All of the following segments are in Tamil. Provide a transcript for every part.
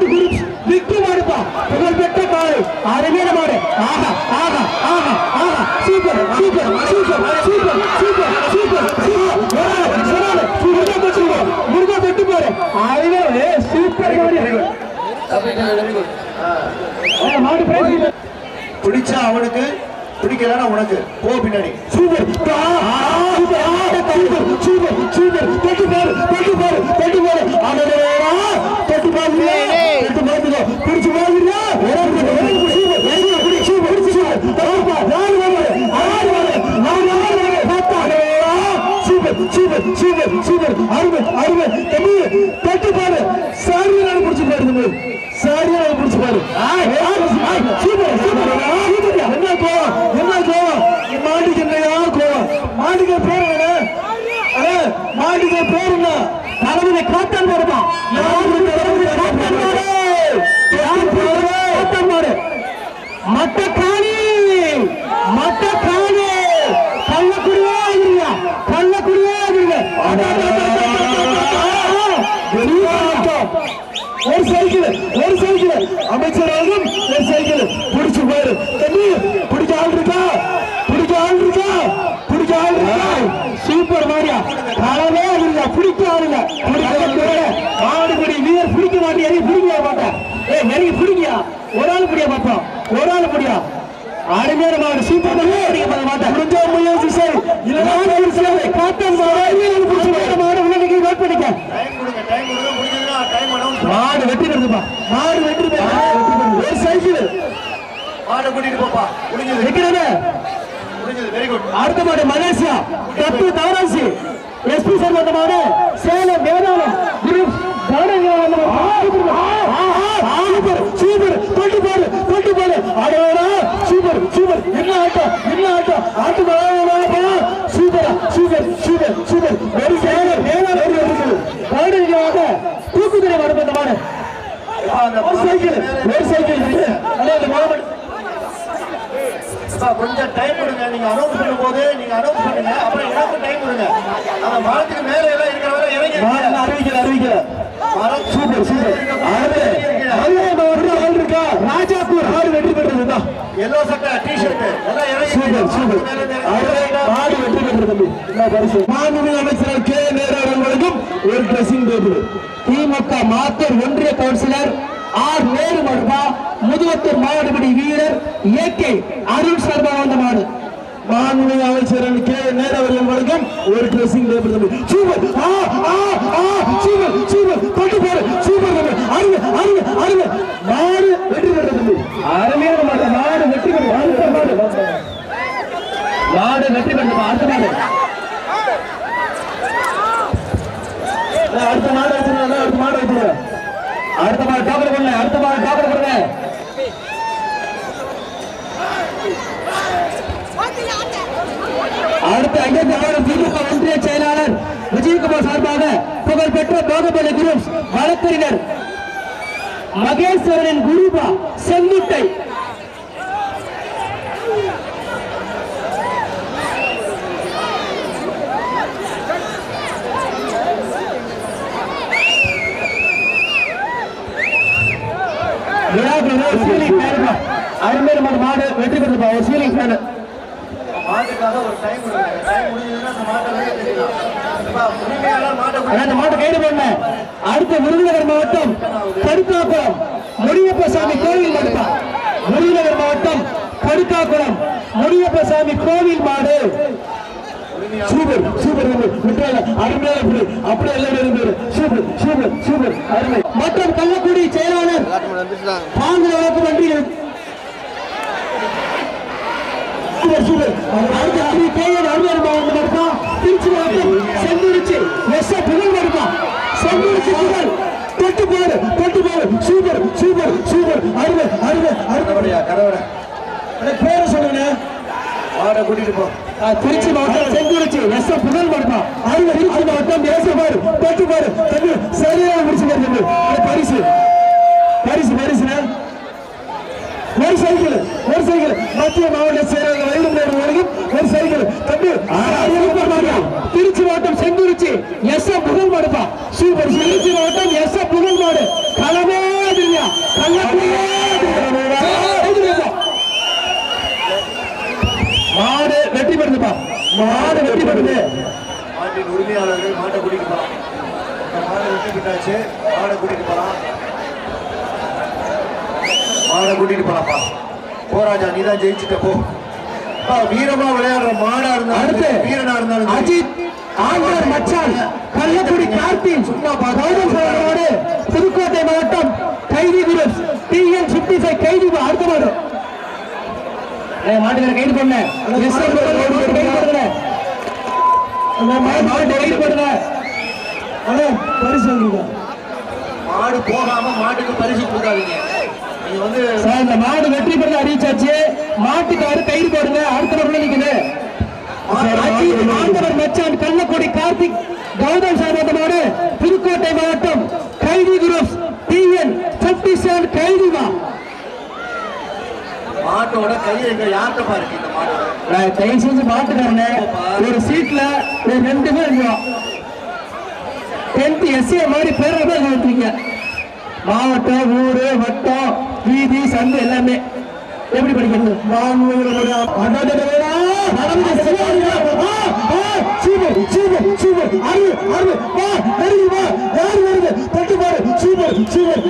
குரூப் விக்கு மாடுப்பா. புகழ்பெற்ற மாடு அருமையான மாடு. ஆஹா ஆஹா ஆஹா ஆஹா. Super super super super super super. Super சொன்னாலே முருகா முருகா பட்டு பாரு. அருமையா சூப்பர் மாடு பிடிச்சா அவனுக்கு பிடிக்கலன்னா உனக்கு. போ பின்னாடி சூப்பர் சூப்பர் சூப்பர் சூப்பர் தொட்டு பாரு தொட்டு பாரு தொட்டு பாரு அடடா தொட்டு பாரு தொட்டு பாருங்க பிடிச்சு பாருங்க சூப்பர் சூப்பர் சூப்பர் நாலு வாரு ஆறு வாரு நாலு வாரு பத்தா சூப்பர் சூப்பர் சூப்பர் சூப்பர் அருமை அருமை தம்பி தொட்டு பாரு சாரியான பிடிச்சு பாரு தம்பி சாரியான பிடிச்சு பாரு சூப்பர் சூப்பர் சூப்பர் என்ன கோவம் என்ன கோவம் மாட்டுக்கு என்னையா கோவம் மாட்டுக்கு பேர் என்ன அண்ணே, மாட்டுக்கு பேர் என்ன காத்தன் காட்டன் போடுமா யாரு தளபதி காட்டன் மாடு? யார் பிடிக்க இல்ல மாடுபடி வீரர் பிடிக்க மாட்டேன் எதையும் பிடிக்க மாட்டேன் ஏ எனக்கு பிடிக்கியா? ஒரு ஆள் பிடிக்க மாட்டோம் ஒரு ஆள் பிடியா? அருமையான மாடு சூப்பர் மாடு. மாட்டேன். முடிஞ்ச முயற்சி சரி இல்லைன்னா காட்டன் மாடு. உடனே நோட் பண்ணிக்க. டைம் கொடுங்க டைம் கொடுங்க. முடிஞ்சதுன்னா டைம் அனௌன்ஸ் மாடு பெறுதுப்பா மாடு பெறுது ஒரு சைக்கிள் மாடை கூட்டிட்டு போப்பா. முடிஞ்சது. அடுத்த மாடு மலேசியா. தப்பு தவராசி எஸ்பி சார் வந்த மாடு சேலம் வேதாளம் குரூப் சூப்பர் தொட்டு பாரு தொட்டு பாரு அடடா சூப்பர் சூப்பர் என்ன ஆட்டம் என்ன ஆட்டம்? ஆட்டம் சூப்பரா சூப்பர் சூப்பர் சூப்பர் ஒரு சேலம் வேதாளம். இருக்குது கவனங்களாக தூக்குதுறை மாடு வந்த மாடு ஒரு சைக்கிள் ஒரு சைக்கிள் கொஞ்சம் டைம் கொடுங்க. நீங்க அனௌன்ஸ் பண்ணும்போது நீங்க அனௌன்ஸ் பண்ணுங்க. அப்புறம் எனக்கு டைம் கொடுங்க. அந்த மரத்துக்கு மேல எல்லாம் இருக்கிறவரை இறங்கி மாடு அறிவிக்கல அறிவிக்கல. மரம் சூப்பர் சூப்பர். ஆள் இருக்கா? ராஜாப்பூர் ஆறு வெற்றி பெற்றதுதான் எல்லோ சட்டை டி ஷர்ட் எல்லாம் இறங்கி சூப்பர் சூப்பர். ஆறு வெற்றி பெற்றது தம்பி. பரிசு? மாண்புமிகு அமைச்சர் கே. நேரு அவர்களுக்கும் ஒரு ட்ரெஸ்ஸிங் டேபிள் திமுக மாத்தூர் ஒன்றிய கவுன்சிலர் ஆர் வேறு மடுப்பா முதுவத்தூர் மாவட்டப்படி வீரர் ஏ கே அருண் சர்மா வந்த மாடு. மாண்புமிகு அமைச்சர் கே நேரு அவர்கள் வழங்கும் ஒரு ட்ரெஸ்ஸிங் டேபிள் தம்பி. சூப்பர். ஆ ஆ ஆ சூப்பர் சூப்பர். தொட்டு பாரு சூப்பர் தம்பி. அருங்க அருங்க அருமை. மாடு வெற்றி பெற்றது தம்பி. அருமையான மாடு. மாடு வெற்றி பெற்றது அடுத்த மாடு. மாடு வெற்றி பெற்றது அடுத்த மாடு. அடுத்த மாடு வச்சிருங்க அடுத்த மாடு வச்சிருங்க அடுத்த மாடு டாக்கர் பண்ணல அடுத்த மாடு டாக்கர் பண்ணுங்க அடுத்த ஐந்து ஆறு திமுக ஒன்றிய செயலாளர் விஜயகுமார் சார்பாக புகழ்பெற்ற பாகுபலி குரூப் வழக்கறிஞர் மகேஸ்வரனின் குருபா செங்குட்டை அருமையான மாடு வெற்றி பெற்றப்பா ஒரு சீலிங் ஃபேன் மாட்டுக்காக ஒரு டைம் கொடுங்க டைம் முடிஞ்சதுன்னா அந்த மாட்டை வெளியே தெரியலாம் அப்பா, உரிமையாளர் மாட்டை ஆனா அந்த மாட்டை கைது பண்ண அடுத்த விருதுநகர் மாவட்டம் கடுக்காக்குளம் முடியப்ப சாமி கோவில் மடுப்பா விருதுநகர் மாவட்டம் கடுக்காக்குளம் முடியப்ப சாமி கோவில் மாடு. சூப்பர் சூப்பர் விட்டுறாங்க அருமையான புலி. அப்படியே எல்லாரும் சூப்பர் சூப்பர் சூப்பர். அருமை. மற்றும் கள்ளக்குடி செயலாளர் பாங்க வழக்கு வண்டி சூப்பர் சூப்பர். அடுத்த ஸ்ரீ கேஎன் அருமையான மாவட்டம் திருச்சி மாவட்டம் செந்தூர் எஸ் புகழ் மடுப்பா செந்துருச்சி புகழ் தொட்டு பாரு தொட்டு பாரு சூப்பர் சூப்பர் சூப்பர் அருமை அருமை கதவடை பேரை சொல்லுங்க. மாடை கூட்டிட்டு போ. திருச்சி மாவட்டம் செங்குறிச்சி. எஸ் புகழ் மடுப்பா அருமை திருச்சி மாவட்டம் தொட்டு பாரு தம்பி சரியாக முடிச்சு பாரு தம்பி. அது பரிசு. பரிசு பரிசுனா ஒரு சைக்கிள் ஒரு சைக்கிள். மத்திய மாவட்ட செயலாளர் வைகுண்டர் வரைக்கும் ஒரு சைக்கிள் தம்பி சூப்பர் மாடியா திருச்சி மாவட்டம் செங்குறிச்சி எஸ் புகழ் மாடுப்பா சூப்பர் திருச்சி மாவட்டம் எஸ் புகழ் மாடு களமே மாடு வெற்றி பெறுதுப்பா மாடு வெற்றி பெறுது மாட்டின் உரிமையாளர்கள் மாட்டை கூட்டிட்டு போலாம் இந்த மாடை விட்டாச்சு மாடை கூட்டிட்டு போலாம். மாடை கூட்டிட்டு போலாம்ப்பா. போராஜா நீ தான் ஜெயிச்சுட்ட போ. வீரமா விளையாடுற மாடா இருந்தாலும் அடுத்து வீரனா இருந்தாலும். அஜித் ஆண்டவர் மச்சான் கள்ளக்குடி கார்த்திக் சும்மா கௌதம் சோழரோடு புதுக்கோட்டை மாவட்டம் கைதி குரூப் டிஎன் பிப்டி ஃபைவ் கைதி அடுத்த மாடு. ஏய், மாட்டுக்கார கைது பண்ண. கைது பண்ணுங்க அந்த மாடு மாட்டை கைது பண்ணுங்க அண்ணா பரிசு வாங்கிக்கோ. மாடு போகாம மாட்டுக்கு பரிசு கொடுக்காதீங்க. நீங்க வந்து சார் இந்த மாடு வெற்றி பெற்று அறிவிச்சாச்சு. மாட்டுக்காரு கைது போடுங்க அடுத்த மாடு நிக்குது. ஆண்டவர் மச்சான் கள்ளக்குடி கார்த்திக் கௌதம் சார் மாடு புதுக்கோட்டை மாவட்டம் கைதி குரூப் டிஎன் பிப்டி செவன் கைதிமா மாட்டோட கையை எங்க யார்கிட்ட பாருங்க இந்த மாடோட நான் தயவு செஞ்சு மாட்டுக்காரனே ஒரு சீட்ல ஒரு ரெண்டு பேர் இருக்கோம் டென்த் எஸ்ஏ மாதிரி பேர் பேர் வந்துருக்கீங்க மாவட்டம் ஊரு வட்டம் வீதி சந்து எல்லாமே எப்படி படிக்கிறது சூப்பர் சூப்பர் சூப்பர் அரு அரு வா வருது வா யார் வருது தட்டு பாரு சூப்பர் சூப்பர்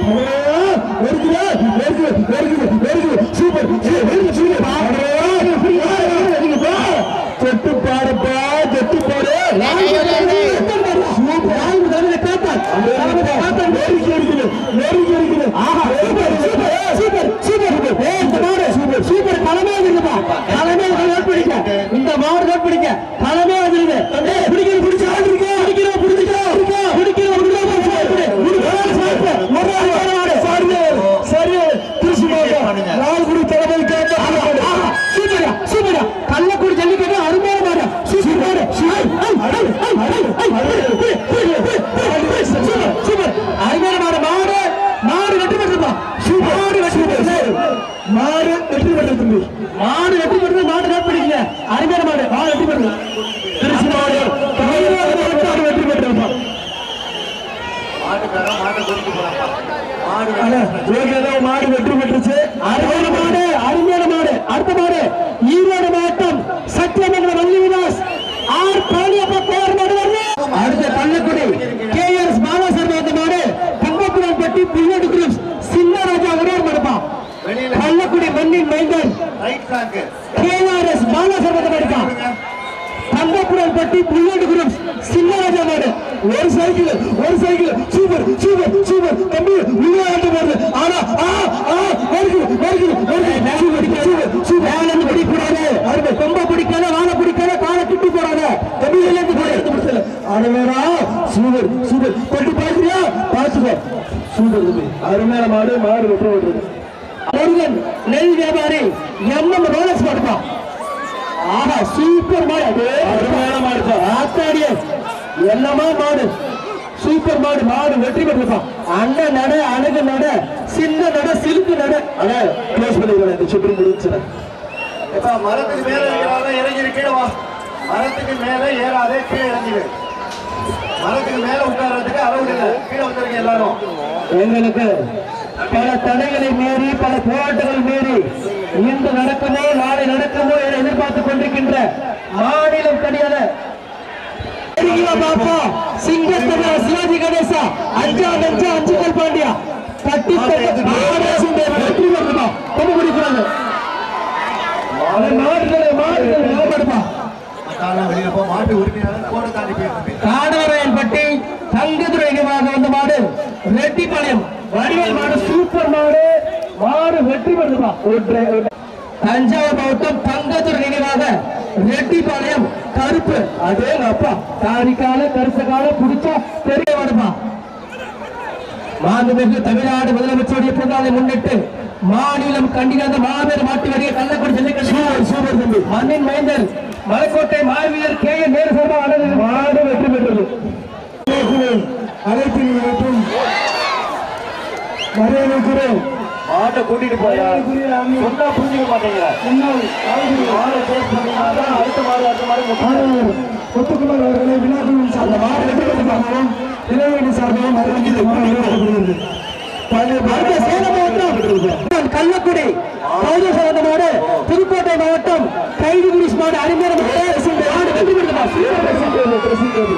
வருது வருது வருது வருது சூப்பர் வருது சூப்பர் தொட்டு பாருப்பா தொட்டு சூப்பர் தலைமையா இருக்குப்பா தலைமையா நோட் பிடிக்க இந்த மாடு நோட் பிடிக்க தலைமையா வந்துருது பிடிக்கிற பிடிச்சா ஆள் இருக்கு பிடிக்கிற பிடிச்சிக்கோ சரி திருச்சி மாவட்டம் லால்குடி தலைமை சூப்பரா சூப்பரா கள்ளக்குடி ஜல்லிக்கட்டு அருமையான மாடு சூப்பர் சூப்பர் சூப்பர் அருமையான மாடு மாடு மாடு வெற்றி பெற்றிருப்பா மாடு வெற்றி பெற்றது மாடு வெற்றி பெற்றது தம்பி மாடு வெற்றி பெற்றது மாடு நோட் பண்ணிக்கங்க அருமையான மாடு மாடு வெற்றி பெற்றது திருச்சி மாவட்டம் மாடு வெற்றி பெற்றிருப்பா மாட்டுக்காரன் மாட்டை கூட்டிட்டு போலாம்ப்பா மாடு ஜோதிடா மாடு வெற்றி பெற்றுச்சு. அருமையான மாடு அருமையான மாடு. அடுத்த மாடு ஈரோடு மாவட்டம் சத்தியமங்கலம் வள்ளி விலாஸ் ஆர் பாலியப்ப பேர் மாடு வருது அடுத்த கள்ளக்குடி கே எஸ் பாலாசர் வந்த மாடு. தங்கப்புரம் பட்டி பில்லடு குரூப்ஸ் சின்னராஜா ஒரே மடுப்பா கள்ளக்குடி மண்ணின் மைந்தன் தங்கப்புரம் பட்டி பில்லடு குரூப்ஸ் சின்னராஜா மாடு. ஒரு சைக்கிள் ஒரு சைக்கிள் சூப்பர் சூப்பர் சூப்பர் தம்பி விளையாட்டு போறது ஆனா ஆ ஆ வருகுது வருகுது வருகுது சூப்பர் சூப்பர் சூப்பர் வேலை பிடிக்கூடாது அருமை கொம்ப பிடிக்காத வாழை பிடிக்காத காலை கிட்டி போடாத தம்பி விளையாட்டு போட எடுத்து பிடிச்சல அருமையா சூப்பர் சூப்பர் பட்டு பாக்குறியா பாத்துக்கோ சூப்பர் தம்பி அருமையான மாடு மாடு வெட்ட விட்டுருது முருகன் நெல் வியாபாரி எம்எம் ரோலக்ஸ் மாடுப்பா ஆஹா சூப்பர் மாடு அது. அருமையான மாடு ஆத்தாடியே என்னமா மாடு? சூப்பர் மாடு மாடு வெற்றி பெற்றிருப்பா அண்ணன் நட அழகு நட சின்ன நட சிலுக்கு நட. அட க்ளோஸ் பண்ணிடுறேன் இந்த சுற்று முடிச்சுல எப்பா மரத்துக்கு மேல இருக்கிறாங்க இறங்கிரு கீழே வா. மரத்துக்கு மேல ஏறாதே கீழே இறங்கிரு. மரத்துக்கு மேல உட்கார்றதுக்கு அளவு இல்லை. கீழே வந்துருங்க எல்லாரும். எங்களுக்கு பல தடைகளை மீறி பல போராட்டங்கள் மீறி இன்று நடக்குமோ நாளை நடக்குமோ என எதிர்பார்த்துக் கொண்டிருக்கின்ற மாநிலம் கிடையாது பாப்பா? சிங்கத்தமிழ சிவாஜி கணேசா அஞ்சா பாண்டியா. தட்டி வெற்றி வருமா கொண்டு குடிக்கிறாங்க மாடுகளை மாடுகளை நிலப்படுமா ரெட்டிப்பாளையம் வடிவேல் மாடு சூப்பர் மாடு மாடு வெற்றி பெறுமா தஞ்சாவூர் மாவட்டம் தங்கதுரை நினைவாக ரெட்டிப்பாளையம் கருப்பு. அதே அப்பா. தாரிக்கால கருத்த கால புடிச்சா பெரிய மாடுமா மாண்புமிகு தமிழ்நாடு முதலமைச்சருடைய பிறந்தநாளை முன்னிட்டு மாநிலம் கண்டிகாத மாபெரும் மாட்டு வரிய கள்ளக்குடி ஜல்லிக்கட்டு சூப்பர் தம்பி. மண்ணின் மைந்தர் மலைக்கோட்டை மாவீரர் கே என் நேரு சார்பாக மாடு வெற்றி பெற்றது. அழைப்பின் மற்றும் வரவேற்கிறோம் மாட்டை கூட்டிட்டு போயா சொன்னா புரிஞ்சுக்க மாட்டேங்கிற. அடுத்த மாடு அடுத்த முக்கியம். முத்துக்குமார் அவர்களை விழாக்குழுவின் பெற்றாகவும் இளைஞரணி சார்பாகவும் மாவட்டம். கள்ளக்குடி பௌத சகந்த மாடு புதுக்கோட்டை மாவட்டம் கைதுகுடி மாடு அருமையான மாடு வெற்றி பெறுமா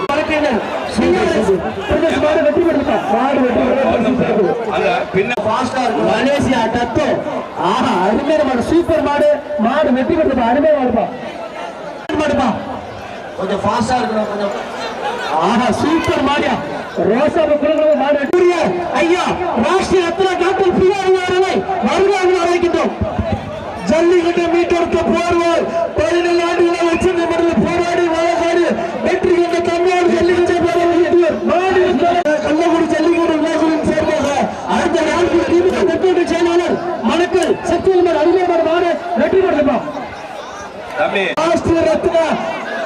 வழக்கறிஞர் சிங்காரசு பிரதேச மாடு வெற்றி பெறுமா மாடு வெற்றி பெறுமா அந்த பின்ன ஃபாஸ்டா இருக்கும். மலேசியா தத்தோ ஆஹா அருமையான மாடு சூப்பர் மாடு. மாடு வெற்றி பெறுமா அருமையான மாடுப்பா. மாடுப்பா. கொஞ்சம் ஃபாஸ்டா இருக்கணும் கொஞ்சம். ஆஹா சூப்பர் மாடியா. ரோசா குழுக்கள் மாடு வெற்றிய ஐயா ராஷ்டிரிய ரத்னா டாக்டர் பிரியா வருவார்கள் அழைக்கின்றோம் ஜல்லிக்கட்டை மீட்டெடுத்த போர்வார் பதினேழு ஆண்டுகளை வச்சு மடலில் போராடி வழக்காடி வெற்றி கொண்ட தமிழ்நாடு ஜல்லிக்கட்டை போராடி மாடு கள்ளக்குடி ஜல்லிக்கட்டு விழாக்களின் சேர்ந்தாக அடுத்த நான்கு திமுக தெற்கோட்டை செயலாளர் மணக்கல் சத்தியகுமார் அருமையான மாடு வெற்றி பெற்றிருப்பான் தம்பி ராஷ்டிரிய ரத்னா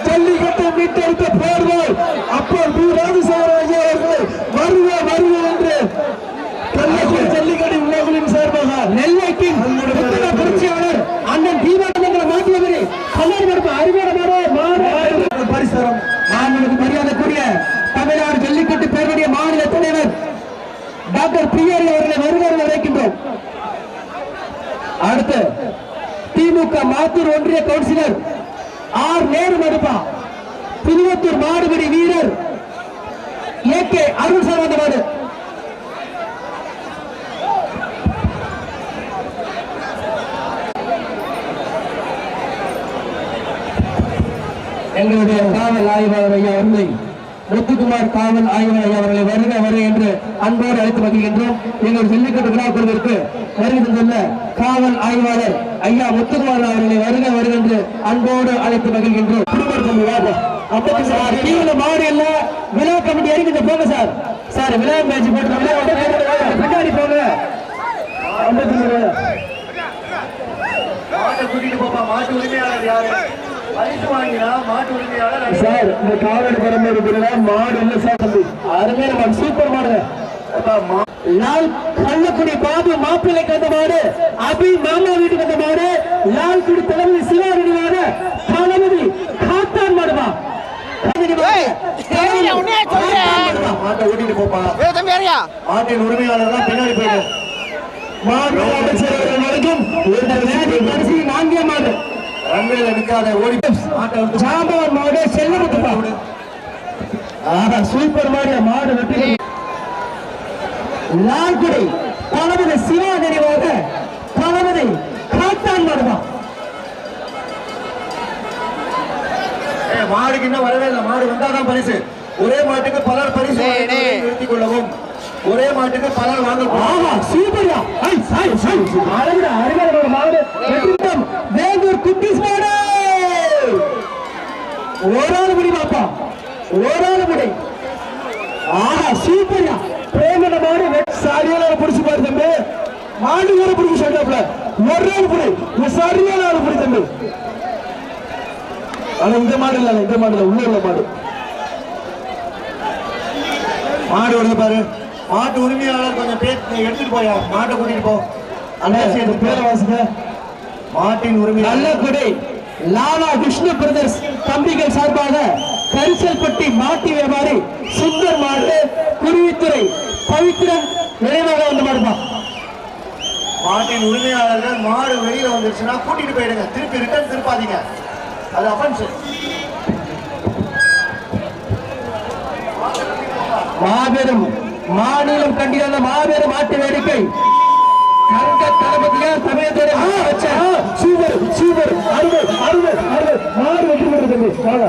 ஜல்லிக்கட்டை மீட்டெடுத்த போர்வார் அப்போ பி ராமசாமி ஐயா அவர்கள் வருக வருக என்று கள்ளக்குடி ஜல்லிக்கட்டு உலகின் சார்பாக நெல்லைக்கு புரட்சியாளர் அண்ணன் தீபாவளி மாற்றியவரே. கல்லூரி மரபு அறிவியலமான மாநில பரிசரம். மாநிலக்கு மரியாதைக்குரிய தமிழ்நாடு ஜல்லிக்கட்டு பேருடைய மாநில தலைவர் டாக்டர் பிஆர் அவர்களை வருவார்கள் அழைக்கின்றோம் அடுத்து திமுக மாத்தூர் ஒன்றிய கவுன்சிலர் ஆர் நேரு மடுப்பா புதுவத்தூர் மாடுபடி வீரர் ஏ கே அருள் சார் மாடு எங்களுடைய காவல் ஆய்வாளர் ஐயா அருமை முத்துக்குமார் காவல் ஆய்வாளர் அவர்களை வருக வருக என்று அன்போடு அழைத்து மகிழ்கின்றோம் எங்கள் ஜல்லிக்கட்டு விழா குழுவிற்கு வருகை தந்துள்ள காவல் ஆய்வாளர் ஐயா முத்துக்குமார் அவர்களை வருக வருக என்று அன்போடு அழைத்து விழா அப்படி சார். கீழே மாடு இல்ல. விழா கமிட்டி அறிவித்த போங்க சார்? சார் விழா பேச்சு போட்டு பின்னாடி போங்க. கூட்டிட்டு போப்பா. மாட்டு உரிமையாளர் யாரு? சார் இந்த காவல் பரம்பரை பிரிவுல மாடு இல்ல சார் தம்பி. அருமையான மாடு சூப்பர் மாடு அப்பா, மா- லால் கள்ளக்குடி பாபு மாப்பிள்ளை கந்த மாடு அபி மாமா வீட்டுக்கு வந்த மாடு லால் குடி தலைமை சிவாரணி மாடு தளபதி காத்தான் மாடுமா உரிமையாளர் தான் பின்னாடி போயிடு மாடு அமைச்சர் வரைக்கும் நான்கே மாடு ரன்வேல நிக்காத ஓடி ஜாம்பவன் மாடு செல்லமுத்துப்பா ஆஹா சூப்பர் மாடு மாடு வெற்றி லால்குடி தளபதி சிவா நினைவாக தளபதி காத்தான் ஏய், மாடுக்கு இன்னும் வரவே இல்லை. மாடு வந்தாதான் பரிசு. ஒரே மாட்டுக்கு பலர் பரிசு. நிறுத்திக் கொள்ளவும். ஒரே மாட்டுக்கு பலர் வாங்க சாய் அழகுட அருமையான மாடு வெற்றிடம் வேங்கூர் குட்டிஸ் மாடு. ஓராளு முடி பாப்பா. ஓராளு முடி. ஆஹா சூப்பர்யா பிரேமன மாடு வெ- சரியான ஆளு பிடிச்சு பாரு தம்பி. மாடு கூட பிடிக்க சொல்லிட்டாப்ல ஒரு புடி சரியான புடி தம்பி. ஆனா இந்த மாடு இல்ல இந்த மாடு இல்ல. உள்ள உள்ள மாடு. மாடு வருது பாரு. மாட்டு உரிமையாளர் கொஞ்சம் பேர் எடுத்துட்டு போயா? மாட்டை கூட்டிட்டு போ. அண்ணா பேரை வாசிக்க மாட்டின் உரிமையாளர் நல்லக்குடி லாலா விஷ்ணு பிரதர்ஸ் தம்பிகள் சார்பாக கரிசல்பட்டி மாட்டி வியாபாரி சுந்தர் மாடு குருவித்துறை பவித்ரன் நினைவாக வந்து மாடுமா மாட்டின் உரிமையாளர்கள் மாடு வெளியில வந்துருச்சுன்னா கூட்டிட்டு போயிடுங்க. திருப்பி ரிட்டர்ன் திருப்பாதீங்க. அது அஃபென்ஸ் மாபெரும் மாநிலம் கண்டிருந்த மாபெரும் மாட்டு வேடிக்கை. தங்க தமிழகத்துடைய முதலமைச்சர் சூப்பர் சூப்பர் அருமை அருமை அருமை. மாடு வெற்றி வாங்க.